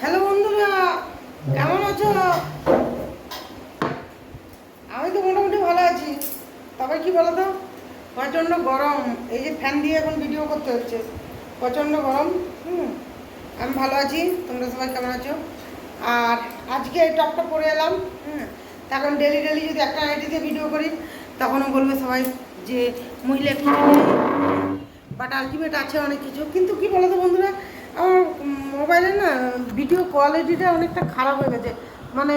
Hello বন্ধুরা, কেমন আছো? আমি তো মোটামুটি ভালো আছি। তবে কি বলো তো প্রচণ্ড গরম। এই যে ফ্যান দিয়ে এখন ভিডিও করতে হচ্ছে। প্রচণ্ড গরম, হুম? আমি ভালো আছি। তোমরা সবাই কেমন আছো? আর আজকে এই টপটা পরে এলাম, হুম? তখন ডেলি ডেলি যদি একটা আইডিতে ভিডিও করি, তখনও বলবে সবাই যে মহিলা কি বাট আলটিমেট আছে অনেক কিছু। কিন্তু কি বলো তো বন্ধুরা আমার মোবাইলে না ভিডিও কোয়ালিটিটা অনেকটা খারাপ হয়ে গেছে। মানে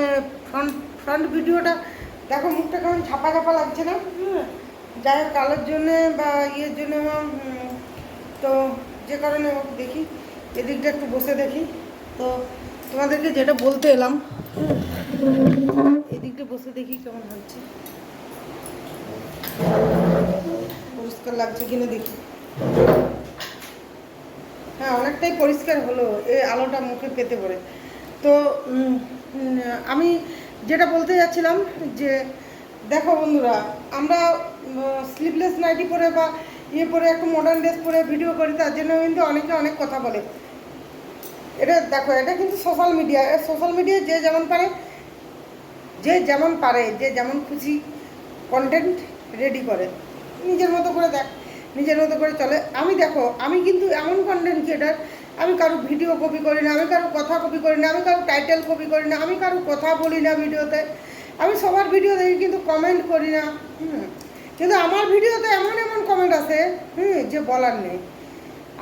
ফ্রন্ট ফ্রন্ট ভিডিওটা দেখো মুখটা কেমন ছাপা ছাপা লাগছে না? যাই হোক কালোর জন্যে বা ইয়ের জন্য তো যে কারণে দেখি এদিকটা একটু বসে দেখি। তো তোমাদেরকে যেটা বলতে এলাম এদিকটা বসে দেখি কেমন হচ্ছে। পরিষ্কার লাগছে কিনা দেখি। হ্যাঁ অনেকটাই পরিষ্কার হলো এই আলোটা মুখে পেতে পড়ে। তো আমি যেটা বলতে যাচ্ছিলাম যে, দেখো বন্ধুরা, আমরা স্লিভলেস নাইটি পরে বা ইয়ে পরে, একটু মডার্ন ড্রেস পরে ভিডিও করি, তার জন্য কিন্তু অনেকে অনেক কথা বলে। এটা দেখো, এটা কিন্তু সোশ্যাল মিডিয়া সোশ্যাল মিডিয়ায় যে যেমন পারে, যে যেমন পারে, যে যেমন খুশি কন্টেন্ট রেডি করে। নিজের মতো করে দেখ। নিজের মতো করে চলে। আমি দেখো, আমি কিন্তু এমন কন্টেন্ট ক্রিয়েটার আমি কারও ভিডিও কপি করি না, আমি কারও কথা কপি করি না, আমি কারও টাইটেল কপি করি না, আমি কারও কথা বলি না ভিডিওতে আমি সবার ভিডিও দেখি কিন্তু কমেন্ট করি না। হুম। কিন্তু আমার ভিডিওতে এমন এমন কমেন্ট আছে হুম, যে বলার নেই।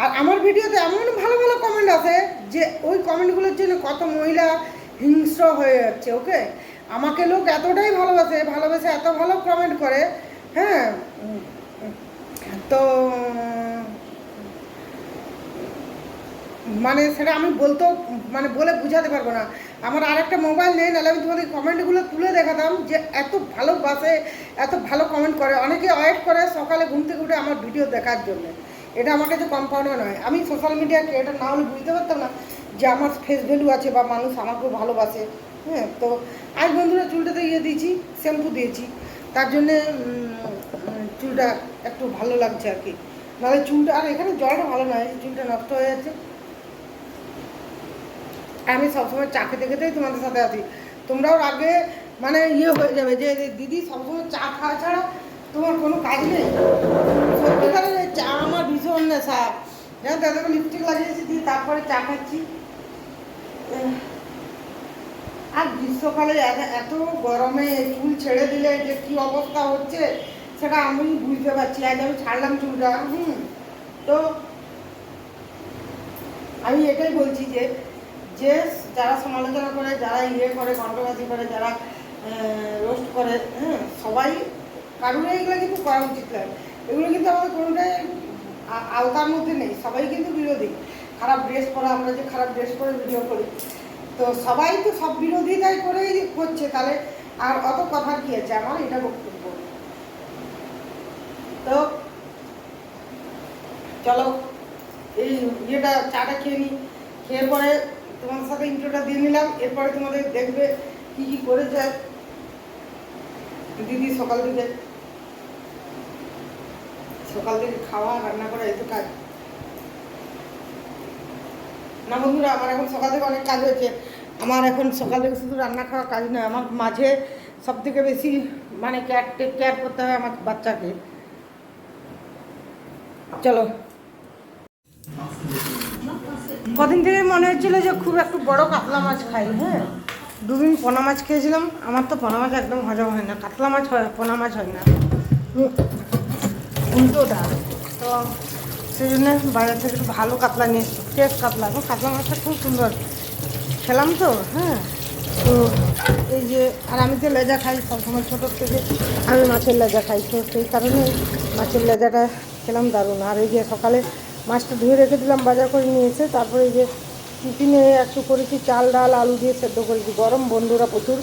আর আমার ভিডিওতে এমন ভালো ভালো কমেন্ট আছে যে ওই কমেন্টগুলোর জন্য কত মহিলা হিংস্র হয়ে যাচ্ছে ওকে আমাকে লোক এতটাই ভালোবাসে, ভালোবেসে এত ভালো কমেন্ট করে হ্যাঁ? তো মানে সেটা আমি বলতেও মানে বলে বুঝাতে পারব না। আমার আর একটা মোবাইল নেই, নাহলে আমি তোমাদের কমেন্টগুলো তুলে দেখাতাম যে এত ভালোবাসে এত ভালো কমেন্ট করে। অনেকে ওয়েট করে সকালে ঘুম থেকে উঠে আমার ভিডিও দেখার জন্য। এটা আমার কাছে কম্পাউন্ডও নয়। আমি সোশ্যাল মিডিয়া ক্রিয়েটার না হলে বুঝতে পারতাম না যে আমার ফেস ভ্যালু আছে বা মানুষ আমাকেও ভালোবাসে। হ্যাঁ তো আজ বন্ধুরা চুলটাতে ইয়ে দিয়েছি শ্যাম্পু দিয়েছি। তার জন্যে চুলটা একটু ভালো লাগছে আর কি। নাহলে চুলটা, আর এখানে জলটা ভালো নয় চুলটা নষ্ট হয়ে যাচ্ছে। আমি সবসময় চা খেতে খেতেই তোমাদের সাথে আছি। তোমরাও আগে মানে ইয়ে হয়ে যাবে যে দিদি সবসময় চা খাওয়া ছাড়া তোমার কোনো কাজ নেই। সত্যিকারের চা আমার ভীষণ নেশা। যেমন তাদেরকে লিপস্টিক লাগিয়েছি, দিয়ে তারপরে চা খাচ্ছি। আর গ্রীষ্মকালে এত- গরমে চুল ছেড়ে দিলে যে কি অবস্থা হচ্ছে, সেটা আমি বুঝতে পারছি আজ আমি ছাড়লাম চুলটা, হুম। তো আমি এটাই বলছি যে যে যারা সমালোচনা করে, যারা ইয়ে করে, কন্ট্রোভার্সি করে, যারা রোস্ট করে হ্যাঁ সবাই কারোর এগুলো কিন্তু করা উচিত নয় এগুলো কিন্তু আমাদের কোনোটাই আওতার মধ্যে নেই। সবাই কিন্তু বিরোধী। খারাপ ড্রেস পরা, আমরা যে খারাপ ড্রেস পরে ভিডিও করি তো সবাই তো সব বিরোধিতাই করেই করছে তাহলে আর অত কথা কি আছে? আমার এটা বক্তব্য। তো চলো, এই ইয়েটা চাটা খেয়ে নিই খেয়ে পরে তোমার সাথে ইন্ট্রোটা দিয়ে নিলাম। এরপরে তোমাদের দেখবে কি কি করেছে দিদি সকাল থেকে। সকাল থেকে খাওয়া, রান্না করা এত কাজ। না বন্ধুরা, আমার এখন সকাল থেকে অনেক কাজ হয়েছে। আমার এখন সকাল শুধু রান্না খাওয়া কাজ নয়, আমার মাঝে সব থেকে বেশি মানে কেয়ার টেক কেয়ার করতে হয় আমার বাচ্চাকে। চলো। কদিন থেকে মনে হচ্ছিল যে খুব একটু বড় কাতলা মাছ খাই হ্যাঁ? দুদিন পোনা মাছ খেয়েছিলাম, আমার তো পোনা মাছ একদম হজম হয় না, কাতলা মাছ হয়, পোনা মাছ হয় না। উল্টোটা তো সেই জন্য বাজার থেকে ভালো কাতলা নিয়ে এসছি ফ্রেশ কাতলা। কাতলা মাছটা খুব সুন্দর। খেলাম তো হ্যাঁ। তো এই যে, আর আমি তো লেজা খাই সবসময় ছোটোর থেকে, আমি মাছের লেজা খাই, তো সেই কারণে মাছের লেজাটা খেলাম দারুণ। আর এই যে সকালে মাছটা ধুয়ে রেখে দিলাম, বাজার করে নিয়ে এসে, তারপরে এই যে টিফিনে একটু করেছি চাল, ডাল, আলু দিয়ে সেদ্ধ করেছি। গরম বন্ধুরা প্রচুর,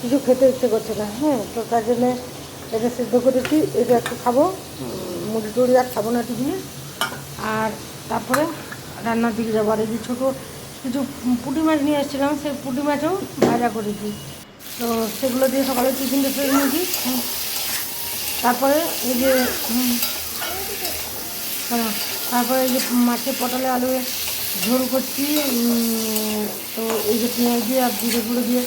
কিছু খেতে ইচ্ছে করছে না হ্যাঁ। তো তার জন্যে এটা সেদ্ধ করেছি, এটা একটু খাব, মুড়ি টুড়ি আর খাব না টিফিনে। আর তারপরে রান্নার দিকে যাব। আর এই যে ছোটো কিছু পুঁটি মাছ নিয়ে এসেছিলাম সেই পুঁটি মাছও ভাজা করেছি। তো সেগুলো দিয়ে সকালে টিফিনটা সেরে নিয়েছি। তারপরে এই যে হ্যাঁ, তারপরে এই যে মাছের পটলে আলু ঝোল করছি তো এই যে পেঁয়াজ দিয়ে আর জিরে গুঁড়ো দিয়ে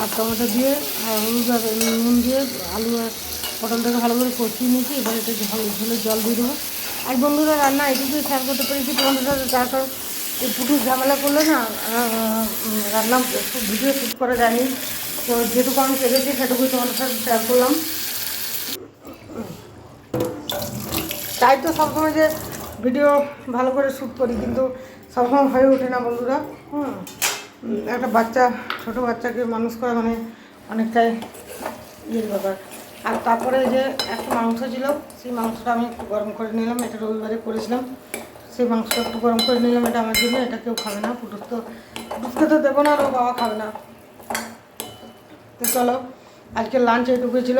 আর টমেটো দিয়ে আর হলুদ আর নুন দিয়ে আলু আর পটলটাকে ভালো করে কষিয়ে নিয়েছি। এবার এটা ঝোল ঝোলে জল দিয়ে দেবো। আর বন্ধুরা রান্না এটুকুই শেয়ার করতে পেরেছি। বন্ধুরা সাথে তার কারণ এই পুটুস ঝামেলা করলে না রান্না ভিডিও শ্যুট করা যায়নি। তো যেটুকু আমি পেরেছি, সেটুকুই তোমাদের সাথে শেয়ার করলাম। তাই তো সবসময় যে ভিডিও ভালো করে শ্যুট করি, কিন্তু সবসময় হয়ে ওঠে না বন্ধুরা। হুম, একটা বাচ্চা, ছোট বাচ্চাকে মানুষ করা মানে অনেকটাই ইয়ের ব্যাপার। আর তারপরে যে একটা মাংস ছিল, সেই মাংসটা আমি গরম করে নিলাম, এটা রবিবারে করেছিলাম। সেই মাংসটা একটু গরম করে নিলাম, এটা আমার জন্য, এটা কেউ খাবে না পুটুস তো পুটুসকে তো দেবো না আর বাবা খাবে না। তো চলো, আজকে লাঞ্চ এইটুকুই ছিল।